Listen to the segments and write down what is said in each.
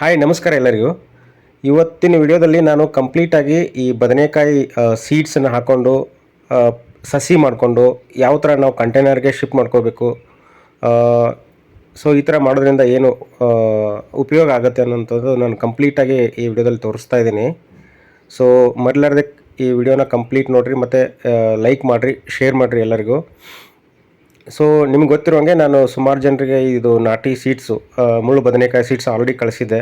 Hi ನಮಸ್ಕಾರ ಎಲ್ಲರಿಗೂ. ಇವತ್ತಿನ ವಿಡಿಯೋದಲ್ಲಿ ನಾನು ಕಂಪ್ಲೀಟಾಗಿ ಈ ಬದನೆಕಾಯಿ ಸೀಡ್ಸನ್ನು ಹಾಕ್ಕೊಂಡು ಸಸಿ ಮಾಡಿಕೊಂಡು ಯಾವ ಥರ ನಾವು ಕಂಟೈನರ್ಗೆ ಶಿಫ್ಟ್ ಮಾಡ್ಕೋಬೇಕು ಸೊ ಈ ಥರ ಮಾಡೋದ್ರಿಂದ ಏನು ಉಪಯೋಗ ಆಗುತ್ತೆ ಅನ್ನೋಂಥದ್ದು ನಾನು ಕಂಪ್ಲೀಟಾಗಿ ಈ ವಿಡಿಯೋದಲ್ಲಿ ತೋರಿಸ್ತಾ ಇದ್ದೀನಿ. ಸೊ ಮರಲಾರ್ದೆ ಈ ವಿಡಿಯೋನ ಕಂಪ್ಲೀಟ್ ನೋಡಿರಿ, ಮತ್ತು ಲೈಕ್ ಮಾಡಿರಿ ಶೇರ್ ಮಾಡಿರಿ ಎಲ್ಲರಿಗೂ. ಸೊ ನಿಮ್ಗೆ ಗೊತ್ತಿರೋಂಗೆ ನಾನು ಸುಮಾರು ಜನರಿಗೆ ಇದು ನಾಟಿ ಸೀಡ್ಸು ಮುಳ್ಳು ಬದನೆಕಾಯಿ ಸೀಡ್ಸ್ ಆಲ್ರೆಡಿ ಕಳಿಸಿದ್ದೆ.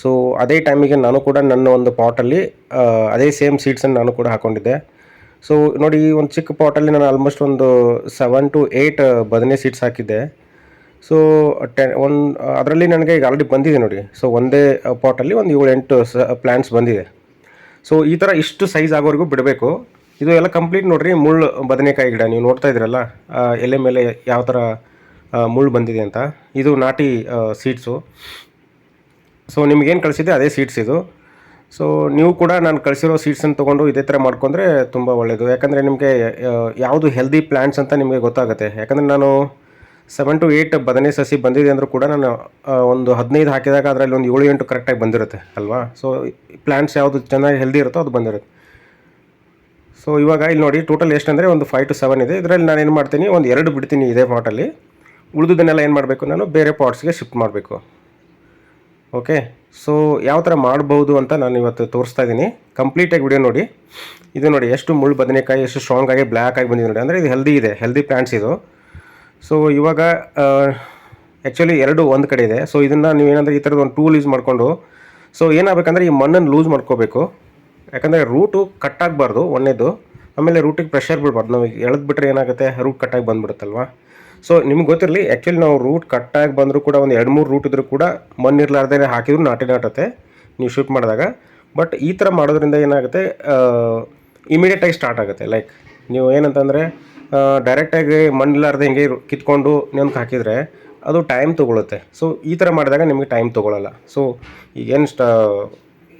ಸೊ ಅದೇ ಟೈಮಿಗೆ ನಾನು ಕೂಡ ನನ್ನ ಒಂದು ಪಾಟಲ್ಲಿ ಅದೇ ಸೇಮ್ ಸೀಡ್ಸನ್ನು ನಾನು ಕೂಡ ಹಾಕ್ಕೊಂಡಿದ್ದೆ ಸೊ ನೋಡಿ ಈ ಒಂದು ಚಿಕ್ಕ ಪಾಟಲ್ಲಿ ನಾನು ಆಲ್ಮೋಸ್ಟ್ ಒಂದು ಸೆವೆನ್ ಟು ಏಯ್ಟ್ ಬದನೆ ಸೀಡ್ಸ್ ಹಾಕಿದ್ದೆ. ಸೊ ಟೆ ಒಂದು, ಅದರಲ್ಲಿ ನನಗೆ ಈಗ ಆಲ್ರೆಡಿ ಬಂದಿದೆ ನೋಡಿ. ಸೊ ಒಂದೇ ಪಾಟಲ್ಲಿ ಒಂದು ಏಳು ಎಂಟು ಸ ಪ್ಲ್ಯಾಂಟ್ಸ್ ಬಂದಿದೆ. ಸೊ ಈ ಥರ ಇಷ್ಟು ಸೈಜ್ ಆಗೋವರೆಗೂ ಬಿಡಬೇಕು. ಇದು ಎಲ್ಲ ಕಂಪ್ಲೀಟ್ ನೋಡ್ರಿ, ಮುಳ್ಳು, ಬದನೆಕಾಯಿ ಗಿಡ, ನೀವು ನೋಡ್ತಾ ಇದ್ದೀರಲ್ಲ ಎಲೆ ಮೇಲೆ ಯಾವ ಥರ ಮುಳ್ಳು ಬಂದಿದೆ ಅಂತ. ಇದು ನಾಟಿ ಸೀಡ್ಸು ಸೊ ನಿಮ್ಗೇನು ಕಳಿಸಿದೆ ಅದೇ ಸೀಡ್ಸ್ ಇದು. ಸೊ ನೀವು ಕೂಡ ನಾನು ಕಳಿಸಿರೋ ಸೀಡ್ಸನ್ನು ತೊಗೊಂಡು ಇದೇ ಥರ ಮಾಡ್ಕೊಂಡ್ರೆ ತುಂಬ ಒಳ್ಳೆಯದು ಯಾಕಂದರೆ ನಿಮಗೆ ಯಾವುದು ಹೆಲ್ದಿ ಪ್ಲ್ಯಾಂಟ್ಸ್ ಅಂತ ನಿಮಗೆ ಗೊತ್ತಾಗುತ್ತೆ. ಯಾಕಂದರೆ ನಾನು ಸೆವೆನ್ ಟು ಏಯ್ಟ್ ಬದನೆ ಸಸಿ ಬಂದಿದೆ ಅಂದರೂ ಕೂಡ ನಾನು ಒಂದು ಹದಿನೈದು ಹಾಕಿದಾಗ ಅದರಲ್ಲಿ ಒಂದು ಏಳು ಎಂಟು ಕರೆಕ್ಟಾಗಿ ಬಂದಿರುತ್ತೆ, ಅಲ್ವಾ? ಸೊ ಪ್ಲ್ಯಾಂಟ್ಸ್ ಯಾವುದು ಚೆನ್ನಾಗಿ ಹೆಲ್ದಿ ಇರುತ್ತೋ ಅದು ಬಂದಿರುತ್ತೆ. ಸೊ ಇವಾಗ ಇಲ್ಲಿ ನೋಡಿ ಟೋಟಲ್ ಎಷ್ಟು ಅಂದರೆ ಒಂದು ಫೈವ್ ಟು ಸೆವೆನ್ ಇದೆ. ಇದರಲ್ಲಿ ನಾನು ಏನು ಮಾಡ್ತೀನಿ, ಒಂದು ಎರಡು ಬಿಡ್ತೀನಿ ಇದೇ ಪಾಟಲ್ಲಿ ಉಳಿದುದನ್ನೆಲ್ಲ ಏನು ಮಾಡಬೇಕು ನಾನು? ಬೇರೆ ಪಾಟ್ಸ್ಗೆ ಶಿಫ್ಟ್ ಮಾಡಬೇಕು. ಓಕೆ ಸೊ ಯಾವ ಥರ ಮಾಡ್ಬೋದು ಅಂತ ನಾನು ಇವತ್ತು ತೋರಿಸ್ತಾ ಇದ್ದೀನಿ ಕಂಪ್ಲೀಟಾಗಿ ವಿಡಿಯೋ ನೋಡಿ. ಇದು ನೋಡಿ, ಎಷ್ಟು ಮುಳ್ಳು ಬದನೆಕಾಯಿ, ಎಷ್ಟು ಸ್ಟ್ರಾಂಗ್ ಆಗಿ ಬ್ಲ್ಯಾಕ್ ಆಗಿ ಬಂದಿದೆ ನೋಡಿ. ಅಂದರೆ ಇದು ಹೆಲ್ದಿ ಇದೆ ಹೆಲ್ದಿ ಪ್ಲ್ಯಾಂಟ್ಸ್ ಇದು. ಸೊ ಇವಾಗ ಆ್ಯಕ್ಚುಲಿ ಎರಡು ಒಂದು ಕಡೆ ಇದೆ. ಸೊ ಇದನ್ನು ನೀವೇನಂದರೆ ಈ ಥರದ ಒಂದು ಟೂಲ್ ಯೂಸ್ ಮಾಡಿಕೊಂಡು ಸೊ ಏನಾಗಬೇಕಂದ್ರೆ ಈ ಮಣ್ಣನ್ನು ಲೂಸ್ ಮಾಡ್ಕೋಬೇಕು. ಯಾಕಂದರೆ ರೂಟು ಕಟ್ ಆಗಬಾರ್ದು, ಒಂದೇದು. ಆಮೇಲೆ ರೂಟಿಗೆ ಪ್ರೆಷರ್ ಬಿಡಬಾರ್ದು ನಾವು ಎಳೆದ್ಬಿಟ್ರೆ ಏನಾಗುತ್ತೆ? ರೂಟ್ ಕಟ್ಟಾಗಿ ಬಂದ್ಬಿಡುತ್ತಲ್ವಾ? ಸೊ ನಿಮ್ಗೆ ಗೊತ್ತಿರಲಿ ಆ್ಯಕ್ಚುಲಿ ನಾವು ರೂಟ್ ಕಟ್ಟಾಗಿ ಬಂದರೂ ಕೂಡ ಒಂದು ಎರಡು ಮೂರು ರೂಟ್ ಇದ್ರೂ ಕೂಡ ಮಣ್ಣು ಇರಲಾರ್ದೇ ಹಾಕಿದ್ರು ನಾಟಿ ನಾಟುತ್ತೆ ನೀವು ಶೂಟ್ ಮಾಡಿದಾಗ. ಬಟ್ ಈ ಥರ ಮಾಡೋದ್ರಿಂದ ಏನಾಗುತ್ತೆ? ಇಮಿಡಿಯೇಟಾಗಿ ಸ್ಟಾರ್ಟ್ ಆಗುತ್ತೆ. ಲೈಕ್ ನೀವು ಏನಂತಂದರೆ ಡೈರೆಕ್ಟಾಗಿ ಮಣ್ಣಿಲ್ಲಾರ್ದೆ ಹಿಂಗೆ ರು- ಕಿತ್ಕೊಂಡು ನೆನಪು ಹಾಕಿದರೆ ಅದು ಟೈಮ್ ತೊಗೊಳುತ್ತೆ. ಸೊ ಈ ಥರ ಮಾಡಿದಾಗ ನಿಮಗೆ ಟೈಮ್ ತೊಗೊಳಲ್ಲ. ಸೊ ಈಗೇನು ಸ್ಟಾ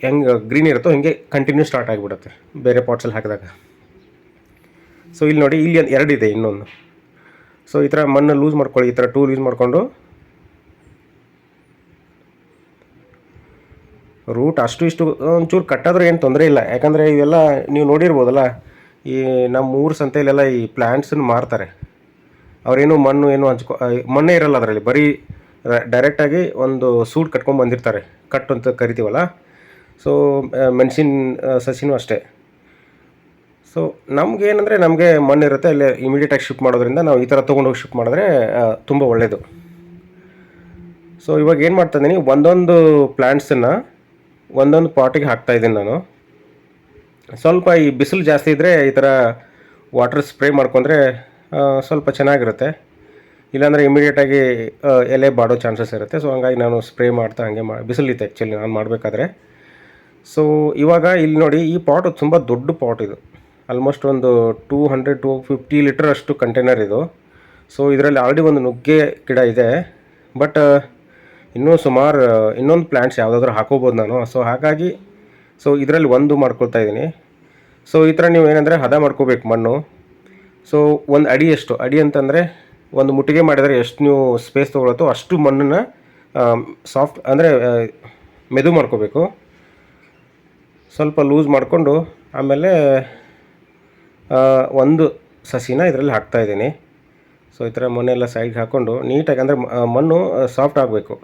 ಹೆಂಗೆ ಗ್ರೀನ್ ಇರುತ್ತೋ ಹಿಂಗೆ ಕಂಟಿನ್ಯೂ ಸ್ಟಾರ್ಟ್ ಆಗಿಬಿಡುತ್ತೆ ಬೇರೆ ಪಾಟ್ಸಲ್ಲಿ ಹಾಕಿದಾಗ. ಸೊ ಇಲ್ಲಿ ನೋಡಿ, ಇಲ್ಲಿ ಎರಡು ಇದೆ ಇನ್ನೊಂದು. ಸೊ ಈ ಥರ ಮಣ್ಣು ಲೂಸ್ ಮಾಡ್ಕೊಳ್ಳಿ, ಈ ಥರ ಟೂಲ್ ಯೂಸ್ ಮಾಡಿಕೊಂಡು. ರೂಟ್ ಅಷ್ಟು ಇಷ್ಟು ಒಂಚೂರು ಕಟ್ಟಾದ್ರೂ ಏನು ತೊಂದರೆ ಇಲ್ಲ. ಯಾಕಂದರೆ ಇವೆಲ್ಲ ನೀವು ನೋಡಿರ್ಬೋದಲ್ಲ, ಈ ನಮ್ಮ ಊರು ಸಂತೆಯಲ್ಲೆಲ್ಲ ಈ ಪ್ಲ್ಯಾಂಟ್ಸನ್ನು ಮಾರ್ತಾರೆ. ಅವರೇನು ಮಣ್ಣು ಏನು ಹಂಚ್ಕೊ ಮಣ್ಣೇ ಇರಲ್ಲ ಅದರಲ್ಲಿ. ಬರೀ ಡೈರೆಕ್ಟಾಗಿ ಒಂದು ಸೂಟ್ ಕಟ್ಕೊಂಡು ಬಂದಿರ್ತಾರೆ. ಕಟ್ ಅಂತ ಕರಿತೀವಲ್ಲ. ಸೊ ಮೆಣಸಿನ ಸಸಿನೂ ಅಷ್ಟೇ. ಸೊ ನಮ್ಗೆ ಏನಂದರೆ ನಮಗೆ ಮಣ್ಣು ಇರುತ್ತೆ, ಅಲ್ಲಿ ಇಮಿಡಿಯೇಟಾಗಿ ಶಿಫ್ಟ್ ಮಾಡೋದ್ರಿಂದ ನಾವು ಈ ಥರ ತೊಗೊಂಡೋಗಿ ಶಿಫ್ಟ್ ಮಾಡಿದ್ರೆ ತುಂಬ ಒಳ್ಳೆಯದು ಸೊ ಇವಾಗ ಏನು ಮಾಡ್ತಾ ಇದ್ದೀನಿ ಒಂದೊಂದು ಪ್ಲ್ಯಾಂಟ್ಸನ್ನು ಒಂದೊಂದು ಪಾಟಿಗೆ ಹಾಕ್ತಾ ಇದ್ದೀನಿ ನಾನು. ಸ್ವಲ್ಪ ಈ ಬಿಸಿಲು ಜಾಸ್ತಿ ಇದ್ದರೆ ಈ ಥರ ವಾಟರ್ ಸ್ಪ್ರೇ ಮಾಡ್ಕೊಂಡ್ರೆ ಸ್ವಲ್ಪ ಚೆನ್ನಾಗಿರುತ್ತೆ. ಇಲ್ಲಾಂದರೆ ಇಮಿಡಿಯೇಟಾಗಿ ಎಲೆ ಬಾಡೋ ಚಾನ್ಸಸ್ ಇರುತ್ತೆ. ಸೊ ಹಂಗಾಗಿ ನಾನು ಸ್ಪ್ರೇ ಮಾಡ್ತಾ ಹಾಗೆ ಮಾ ಬಿಸಿಲಿತ್ತು ಆ್ಯಕ್ಚುಲಿ ನಾನು ಮಾಡಬೇಕಾದ್ರೆ. ಸೊ ಇವಾಗ ಇಲ್ಲಿ ನೋಡಿ, ಈ ಪಾಟ್ ತುಂಬ ದೊಡ್ಡ ಪಾಟ್ ಇದು. ಆಲ್ಮೋಸ್ಟ್ ಒಂದು two hundred to fifty litre ಅಷ್ಟು ಕಂಟೈನರ್ ಇದು. ಸೊ ಇದರಲ್ಲಿ ಆಲ್ರೆಡಿ ಒಂದು ನುಗ್ಗೆ ಗಿಡ ಇದೆ. ಬಟ್ ಇನ್ನೂ ಸುಮಾರು ಇನ್ನೊಂದು ಪ್ಲ್ಯಾಂಟ್ಸ್ ಯಾವುದಾದ್ರೂ ಹಾಕೋಬೋದು ನಾನು. ಸೊ ಹಾಗಾಗಿ ಸೊ ಇದರಲ್ಲಿ ಒಂದು ಮಾಡ್ಕೊಳ್ತಾ ಇದ್ದೀನಿ. ಸೊ ಈ ಥರ ನೀವು ಏನಂದರೆ ಹದ ಮಾಡ್ಕೋಬೇಕು ಮಣ್ಣು. ಸೊ ಒಂದು ಅಡಿ ಎಷ್ಟು ಅಡಿ ಅಂತಂದರೆ ಒಂದು ಮುಟ್ಟಿಗೆ ಮಾಡಿದರೆ ಎಷ್ಟು ನೀವು ಸ್ಪೇಸ್ ತೊಗೊಳತ್ತೋ ಅಷ್ಟು ಮಣ್ಣನ್ನು ಸಾಫ್ಟ್ ಅಂದರೆ ಮೆದು ಮಾಡ್ಕೋಬೇಕು. ಸ್ವಲ್ಪ ಲೂಸ್ ಮಾಡಿಕೊಂಡು ಆಮೇಲೆ ಒಂದು ಸಸಿನ ಇದರಲ್ಲಿ ಹಾಕ್ತಾ ಇದ್ದೀನಿ. ಸೊ ಈ ಥರ ಮಣ್ಣೆಲ್ಲ ಸೈಡ್ಗೆ ಹಾಕ್ಕೊಂಡು ನೀಟಾಗಿ ಅಂದರೆ ಮಣ್ಣು ಸಾಫ್ಟ್ ಆಗಬೇಕು.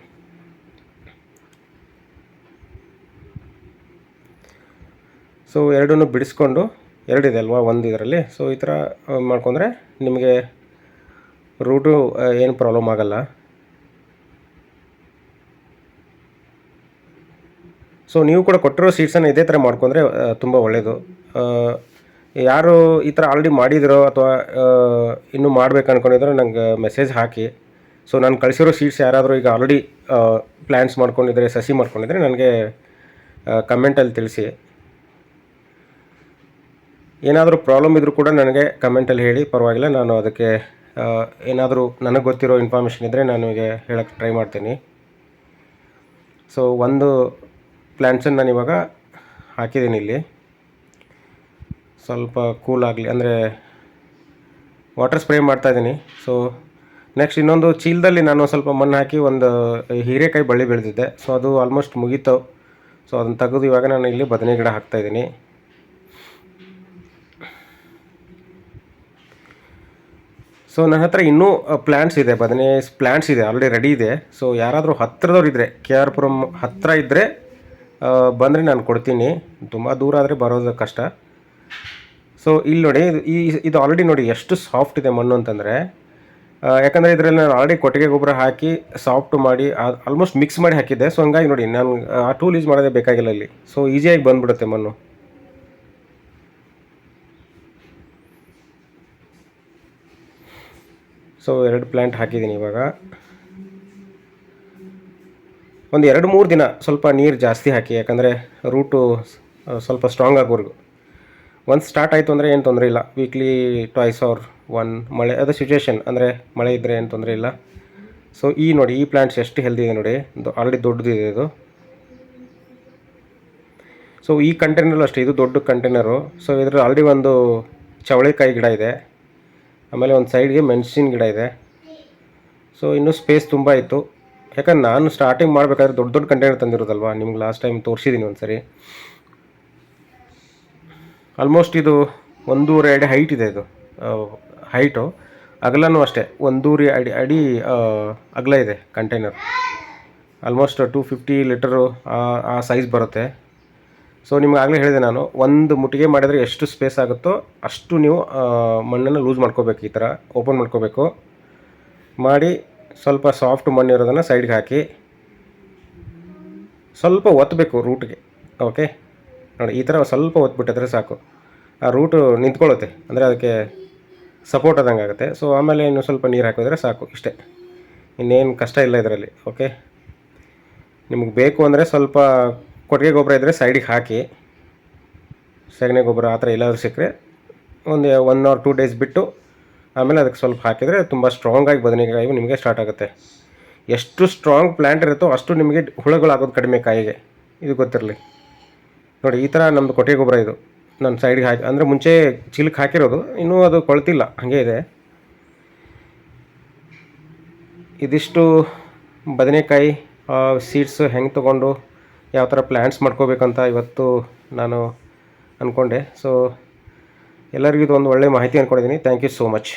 ಸೊ ಎರಡನ್ನು ಬಿಡಿಸ್ಕೊಂಡು, ಎರಡಿದೆ ಅಲ್ವಾ, ಒಂದು ಇದರಲ್ಲಿ. ಸೊ ಈ ಥರ ಮಾಡ್ಕೊಂಡ್ರೆ ನಿಮಗೆ ರೂಟು ಏನು ಪ್ರಾಬ್ಲಮ್ ಆಗಲ್ಲ. ಸೊ ನೀವು ಕೂಡ ಕೊಟ್ಟಿರೋ ಸೀಟ್ಸನ್ನು ಇದೇ ಥರ ಮಾಡ್ಕೊಂಡ್ರೆ ತುಂಬ ಒಳ್ಳೆಯದು ಯಾರು ಈ ಥರ ಆಲ್ರೆಡಿ ಮಾಡಿದಿರೋ ಅಥವಾ ಇನ್ನೂ ಮಾಡ್ಬೇಕು ಅಂದ್ಕೊಂಡಿದ್ರೆ ನಂಗೆ ಮೆಸೇಜ್ ಹಾಕಿ. ಸೊ ನಾನು ಕಳಿಸಿರೋ ಸೀಟ್ಸ್ ಯಾರಾದರೂ ಈಗ ಆಲ್ರೆಡಿ ಪ್ಲ್ಯಾನ್ಸ್ ಮಾಡ್ಕೊಂಡಿದ್ರೆ, ಸಸಿ ಮಾಡ್ಕೊಂಡಿದ್ರೆ ನನಗೆ ಕಮೆಂಟಲ್ಲಿ ತಿಳಿಸಿ. ಏನಾದರೂ ಪ್ರಾಬ್ಲಮ್ ಇದ್ದರೂ ಕೂಡ ನನಗೆ ಕಮೆಂಟಲ್ಲಿ ಹೇಳಿ. ಪರವಾಗಿಲ್ಲ, ನಾನು ಅದಕ್ಕೆ ಏನಾದರೂ ನನಗೆ ಗೊತ್ತಿರೋ ಇನ್ಫಾರ್ಮೇಷನ್ ಇದ್ದರೆ ನಾನು ನಿಮಗೆ ಹೇಳೋಕ್ಕೆ ಟ್ರೈ ಮಾಡ್ತೀನಿ. ಸೊ ಒಂದು ಪ್ಲ್ಯಾಂಟ್ಸನ್ನು ನಾನು ಇವಾಗ ಹಾಕಿದ್ದೀನಿ ಇಲ್ಲಿ. ಸ್ವಲ್ಪ ಕೂಲ್ ಆಗಲಿ, ಅಂದರೆ ವಾಟರ್ ಸ್ಪ್ರೇ ಮಾಡ್ತಾಯಿದ್ದೀನಿ ಸೊ ನೆಕ್ಸ್ಟ್ ಇನ್ನೊಂದು ಚೀಲದಲ್ಲಿ ನಾನು ಸ್ವಲ್ಪ ಮಣ್ಣು ಹಾಕಿ ಒಂದು ಹೀರೆಕಾಯಿ ಬಳ್ಳಿ ಬೆಳೆದಿದ್ದೆ. ಸೊ ಅದು ಆಲ್ಮೋಸ್ಟ್ ಮುಗೀತು. ಸೊ ಅದನ್ನು ತೆಗೆದು ಇವಾಗ ನಾನು ಇಲ್ಲಿ ಬದನೆ ಗಿಡ ಹಾಕ್ತಾಯಿದ್ದೀನಿ ಸೊ ನನ್ನ ಹತ್ರ ಇನ್ನೂ ಪ್ಲ್ಯಾಂಟ್ಸ್ ಇದೆ. ಬದನೆ ಪ್ಲ್ಯಾಂಟ್ಸ್ ಇದೆ. ಆಲ್ರೆಡಿ ರೆಡಿ ಇದೆ. ಸೊ ಯಾರಾದರೂ ಹತ್ತಿರದವ್ರು ಇದ್ದರೆ ಕೆ ಆರ್ ಪುರಂ ಹತ್ತಿರ ಇದ್ದರೆ ಬಂದರೆ ನಾನು ಕೊಡ್ತೀನಿ. ತುಂಬ ದೂರ ಆದರೆ ಬರೋದು ಕಷ್ಟ. ಸೊ ಇಲ್ಲಿ ನೋಡಿ ಈ, ಇದು ಆಲ್ರೆಡಿ ನೋಡಿ ಎಷ್ಟು ಸಾಫ್ಟ್ ಇದೆ ಮಣ್ಣು ಅಂತಂದರೆ. ಯಾಕಂದರೆ ಇದರಲ್ಲಿ ನಾನು ಆಲ್ರೆಡಿ ಕೊಟ್ಟಿಗೆ ಗೊಬ್ಬರ ಹಾಕಿ ಸಾಫ್ಟ್ ಮಾಡಿ ಆಲ್ಮೋಸ್ಟ್ ಮಿಕ್ಸ್ ಮಾಡಿ ಹಾಕಿದ್ದೆ. ಸೊ ಹಂಗಾಗಿ ನೋಡಿ, ನಾನು ಆ ಟೂಲ್ ಯೂಸ್ ಮಾಡೋದೇ ಬೇಕಾಗಿಲ್ಲ ಇಲ್ಲಿ. ಸೊ ಈಸಿಯಾಗಿ ಬಂದುಬಿಡುತ್ತೆ ಮಣ್ಣು. ಸೊ ಎರಡು ಪ್ಲ್ಯಾಂಟ್ ಹಾಕಿದ್ದೀನಿ ಇವಾಗ. ಒಂದು ಎರಡು ಮೂರು ದಿನ ಸ್ವಲ್ಪ ನೀರು ಜಾಸ್ತಿ ಹಾಕಿ, ಯಾಕಂದರೆ ರೂಟು ಸ್ವಲ್ಪ ಸ್ಟ್ರಾಂಗ್ ಆಗೋವರೆಗೂ. ಒಂದು ಸ್ಟಾರ್ಟ್ ಆಯಿತು ಅಂದರೆ ಏನು ತೊಂದರೆ ಇಲ್ಲ. ವೀಕ್ಲಿ ಟ್ವಾಯ್ಸ್ ಆರ್ ಒನ್ ಮಳೆ, ಅದು ಸಿಚುವೇಶನ್ ಅಂದರೆ ಮಳೆ ಇದ್ದರೆ ಏನು ತೊಂದರೆ ಇಲ್ಲ. ಸೊ ಈ ನೋಡಿ, ಈ ಪ್ಲ್ಯಾಂಟ್ಸ್ ಎಷ್ಟು ಹೆಲ್ದಿ ಇದೆ ನೋಡಿ. ಆಲ್ರೆಡಿ ದೊಡ್ಡದಿದೆ ಇದು. ಸೊ ಈ ಕಂಟೈನರು ಅಷ್ಟೇ, ಇದು ದೊಡ್ಡ ಕಂಟೈನರು ಸೊ ಇದರಲ್ಲಿ ಆಲ್ರೆಡಿ ಒಂದು ಚವಳೆಕಾಯಿ ಗಿಡ ಇದೆ. ಆಮೇಲೆ ಒಂದು ಸೈಡ್ಗೆ ಮೆಣಸಿನ ಗಿಡ ಇದೆ. ಸೊ ಇನ್ನೂ ಸ್ಪೇಸ್ ತುಂಬ ಇತ್ತು. ಯಾಕಂದ್ರೆ ನಾನು ಸ್ಟಾರ್ಟಿಂಗ್ ಮಾಡಬೇಕಾದ್ರೆ ದೊಡ್ಡ ದೊಡ್ಡ ಕಂಟೈನರ್ ತಂದಿರೋದಲ್ವಾ? ನಿಮ್ಗೆ ಲಾಸ್ಟ್ ಟೈಮ್ ತೋರಿಸಿದ್ದೀನಿ ಒಂದು ಸರಿ ಆಲ್ಮೋಸ್ಟ್ ಇದು ಒಂದೂವರೆ ಅಡಿ ಹೈಟ್ ಇದೆ ಇದು. ಹೈಟು ಅಗಲನೂ ಅಷ್ಟೇ. ಒಂದೂರಿ ಅಡಿ ಅಡಿ ಅಗಲ ಇದೆ container almost two fifty litre ಆ ಸೈಜ್ ಬರುತ್ತೆ. ಸೊ ನಿಮ್ಗೆ ಆಗಲೇ ಹೇಳಿದೆ ನಾನು, ಒಂದು ಮುಟ್ಟಿಗೆ ಮಾಡಿದರೆ ಎಷ್ಟು ಸ್ಪೇಸ್ ಆಗುತ್ತೋ ಅಷ್ಟು ನೀವು ಮಣ್ಣನ್ನು ಲೂಸ್ ಮಾಡ್ಕೋಬೇಕು ಈ ಥರ ಓಪನ್ ಮಾಡ್ಕೋಬೇಕು. ಮಾಡಿ ಸ್ವಲ್ಪ ಸಾಫ್ಟ್ ಮಣ್ಣು ಇರೋದನ್ನು ಸೈಡ್ಗೆ ಹಾಕಿ ಸ್ವಲ್ಪ ಒತ್ತಬೇಕು ರೂಟ್ಗೆ ಓಕೆ ನೋಡಿ, ಈ ಥರ ಸ್ವಲ್ಪ ಒತ್ಬಿಟ್ಟಿದ್ರೆ ಸಾಕು. ಆ ರೂಟು ನಿಂತ್ಕೊಳ್ಳುತ್ತೆ, ಅಂದರೆ ಅದಕ್ಕೆ ಸಪೋರ್ಟ್ ಆದಂಗೆ ಆಗುತ್ತೆ. ಸೊ ಆಮೇಲೆ ಇನ್ನು ಸ್ವಲ್ಪ ನೀರು ಹಾಕಿದ್ರೆ ಸಾಕು ಇಷ್ಟೇ. ಇನ್ನೇನು ಕಷ್ಟ ಇಲ್ಲ ಇದರಲ್ಲಿ ಓಕೆ ನಿಮಗೆ ಬೇಕು ಅಂದರೆ ಸ್ವಲ್ಪ ಕೊಟ್ಟಿಗೆ ಗೊಬ್ಬರ ಇದ್ದರೆ ಸೈಡಿಗೆ ಹಾಕಿ, ಸಗಣಿ ಗೊಬ್ಬರ ಆ ಥರ ಎಲ್ಲಾದರೂ ಸಿಕ್ಕರೆ, ಒಂದು ಒನ್ ಆರ್ ಟೂ ಡೇಸ್ ಬಿಟ್ಟು ಆಮೇಲೆ ಅದಕ್ಕೆ ಸ್ವಲ್ಪ ಹಾಕಿದರೆ ತುಂಬ ಸ್ಟ್ರಾಂಗಾಗಿ ಬದನೆಕಾಯಿ ನಿಮಗೆ ಸ್ಟಾರ್ಟ್ ಆಗುತ್ತೆ. ಎಷ್ಟು ಸ್ಟ್ರಾಂಗ್ ಪ್ಲ್ಯಾಂಟ್ ಇರುತ್ತೋ ಅಷ್ಟು ನಿಮಗೆ ಹುಳುಗಳಾಗೋದು ಕಡಿಮೆ ಕಾಯಿಗೆ. ಇದು ಗೊತ್ತಿರಲಿ. ನೋಡಿ, ಈ ಥರ ನಮ್ಮದು ಕೊಟ್ಟಿಗೆ ಗೊಬ್ಬರ ಇದು. ನಾನು ಸೈಡ್ಗೆ ಹಾಕಿ, ಅಂದರೆ ಮುಂಚೆ ಚೀಲಕ್ಕೆ ಹಾಕಿರೋದು, ಇನ್ನೂ ಅದು ಕೊಳ್ತಿಲ್ಲ, ಹಾಗೆ ಇದೆ. ಇದಿಷ್ಟು ಬದನೆಕಾಯಿ ಸೀಡ್ಸ್ ಹೆಂಗೆ ತೊಗೊಂಡು, ಯಾವ ಥರ ಪ್ಲ್ಯಾಂಟ್ಸ್ ಮಾಡ್ಕೋಬೇಕಂತ ಇವತ್ತು ನಾನು ಅಂದ್ಕೊಂಡೆ ಸೊ ಎಲ್ಲರಿಗೂ ಒಂದು ಒಳ್ಳೆಯ ಮಾಹಿತಿ ಅಂದ್ಕೊಂಡಿದ್ದೀನಿ ಥ್ಯಾಂಕ್ ಯು ಸೋ ಮಚ್